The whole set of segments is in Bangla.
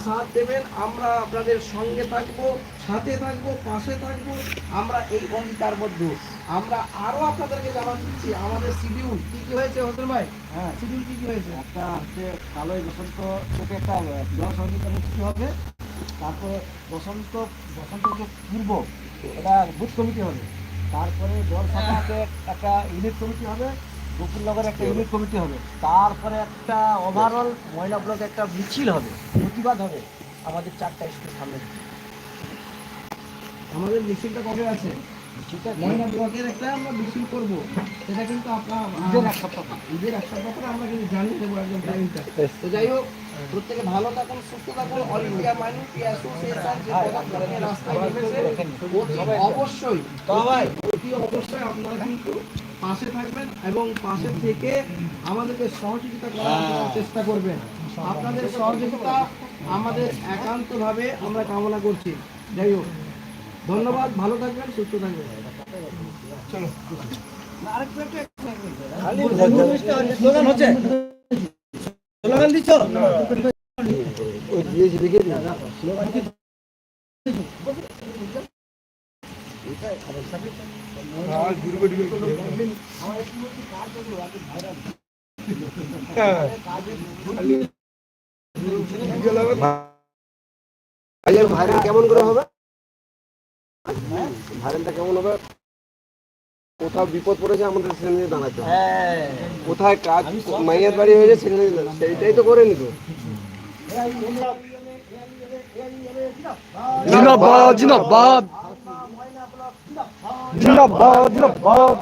সাথ দেবেন আমরা আপনাদের সঙ্গে থাকব সাথে থাকব পাশে থাকব আমরা এই অঙ্গীকারবদ্ধ আমরা আরও আপনাদেরকে জানাতে দিচ্ছি আমাদের শিডিউল কি কি হয়েছে হোসেন ভাই? হ্যাঁ। শিডিউল কি কি হয়েছে? একটা হচ্ছে কালোই বসন্ত থেকে একটা জল অনুষ্ঠিত হবে তারপরে বসন্ত বসন্ত যে পূর্ব এটা বুথ কমিটি হবে তারপরে জল শাখাতে একটা ইউনিট কমিটি হবে গোকুলনগরে একটা ইউনিট কমিটি হবে। তারপরে একটা ওভারঅল ময়না ব্লকে একটা মিছিল হবে, প্রতিবাদ হবে আমাদের চারটা স্কুল সামনে। আমাদের মিছিলটা কবে আছে? মহিলা ব্লকের একটা আমরা মিছিল করব। সেটা কিন্তু আপনার ঈদের এক সপ্তাহ ঈদের এক সপ্তাহ আমরা কিন্তু জানিয়ে দেবো একদম টাইমটা তো যাই হোক প্রত্যেকে ভালো থাকুন সুস্থ থাকুন। অল ইন্ডিয়া মাইনরিটি অ্যাসোসিয়েশন যে পদার্থকে রাস্তায় নেমেছে অবশ্যই সবাই। অতি অবশ্যই আপনারা কিন্তু পাশে থাকবেন এবং পাশে থেকে আমাদেরকে সহযোগিতা করার চেষ্টা করবেন। আপনাদের সহযোগিতা আমাদের একান্তভাবে আমরা কামনা করছি। যাই হোক। ধন্যবাদ ভালো থাকবেন সুস্থ থাকবেন। দিচ্ছ? ভাইয়ের ভাইরাল কেমন করে হবে? ভাইরালটা কেমন হবে? কোথাও বিপদ পড়েছে আমাদের সেখানে দাঁড়াতে হবে। হ্যাঁ। কোথায় কাজ মাইয়ের বাড়ি হয়েছে সেখানে। সেইটাই তো করে নিত জিন্দাবাদ জিন্দাবাদ। জিন্দাবাদ জিন্দাবাদ।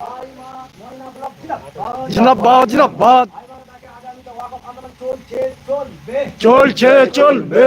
জিন্দাবাদ জিন্দাবাদ। চলছে চলবে। চলছে চলবে।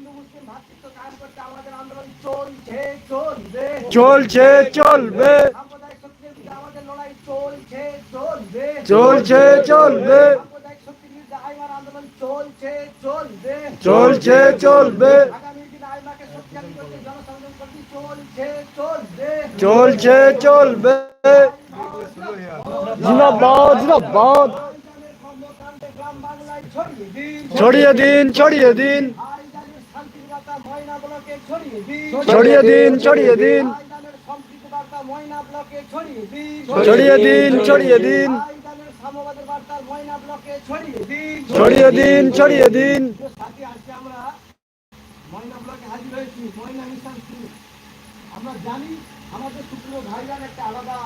চলছে চলবে। চলছে চলবে। চলছে চলবে। জিন্দাবাদ জিন্দাবাদ। ছড়িয়ে দিন ছড়িয়ে দিন। ছড়িয়ে দিন। ছড়িয়ে দিন ছড়িয়ে দিন। ছড়িয়ে দিন। ছড়িয়ে দিন। ছড়িয়ে দিন আমরা জানি আমাদের শুক্র ভাইজান একটা আলাদা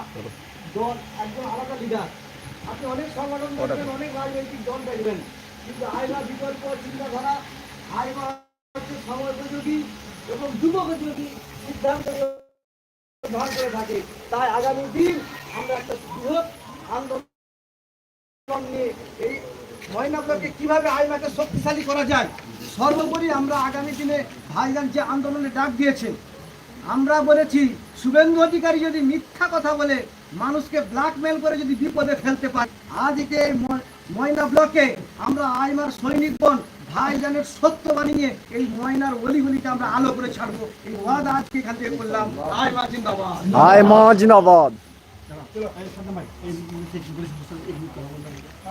দল একজন আলাদা লিডার আপনি অনেক সংগঠন দেখবেন অনেক রাজনৈতিক দল দেখবেন। কিন্তু আইবা বিকল্প চিন্তাধারা আইবা তাই আগামী দিন আমরা একটা বৃহৎ আন্দোলন এই ময়না ব্লকে কীভাবে আইমাকে শক্তিশালী করা যায়, সর্বোপরি আমরা আগামী দিনে ভাইজান যে আন্দোলনে ডাক দিয়েছে আমরা বলেছি, শুভেন্দু অধিকারী যদি মিথ্যা কথা বলে, মানুষকে ব্ল্যাকমেল করে যদি বিপদে ফেলতে পারে, আজকে ময়না ব্লকে আমরা আইমার সৈনিকগণ ভাইজানের সত্য বানিয়ে এই ময়নার অলিগুলিকে আমরা আলো করে ছাড়বো। এই ওয়াদা আজকে এখান থেকে করলাম। আইমা জিন্দাবাদ। হায় মা জিন্দাবাদ।